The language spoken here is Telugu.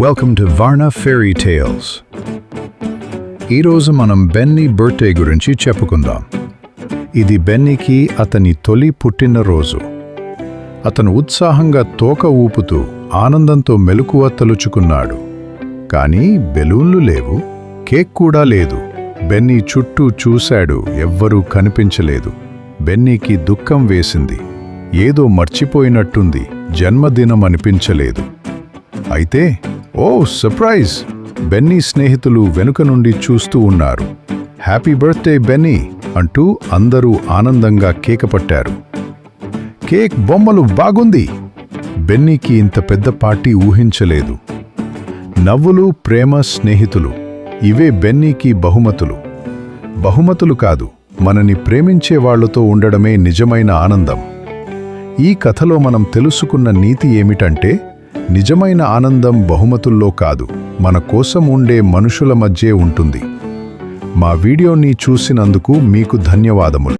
Welcome to Varna fairy tales ఈరోజు మనం బెన్నీ బర్త్డే గురించి చెప్పుకుందాం. ఇది బెన్నీకి అతని తొలి పుట్టినరోజు. అతను ఉత్సాహంగా తోక ఊపుతూ ఆనందంతో మెలకువ తలుచుకున్నాడు. కానీ బెలూన్లు లేవు కేక్ కూడా లేదు. బెన్నీ చుట్టూ చూశాడు ఎవ్వరూ కనిపించలేదు. బెన్నీకి దుఃఖం వేసింది. ఏదో మర్చిపోయినట్టుంది జన్మదినం అనిపించలేదు అయితే ఓ సర్ప్రైజ్. బెన్నీ స్నేహితులు వెనుక నుండి చూస్తూ ఉన్నారు. హ్యాపీ బర్త్డే బెన్నీ అంటూ అందరూ ఆనందంగా కేక పట్టారు. కేక్ బొమ్మలు బాగుంది. బెన్నీకి ఇంత పెద్ద పార్టీ ఊహించలేదు. నవ్వులు ప్రేమ స్నేహితులు. ఇవే బెన్నీకి బహుమతులు. బహుమతులు కాదు మనని ప్రేమించే వాళ్ళతో ఉండడమే నిజమైన ఆనందం. ఈ కథలో మనం తెలుసుకున్న నీతి ఏమిటంటే నిజమైన ఆనందం బహుమతుల్లో కాదు. మన కోసం ఉండే మనుషుల మధ్యే ఉంటుంది. మా వీడియోని చూసినందుకు మీకు ధన్యవాదములు.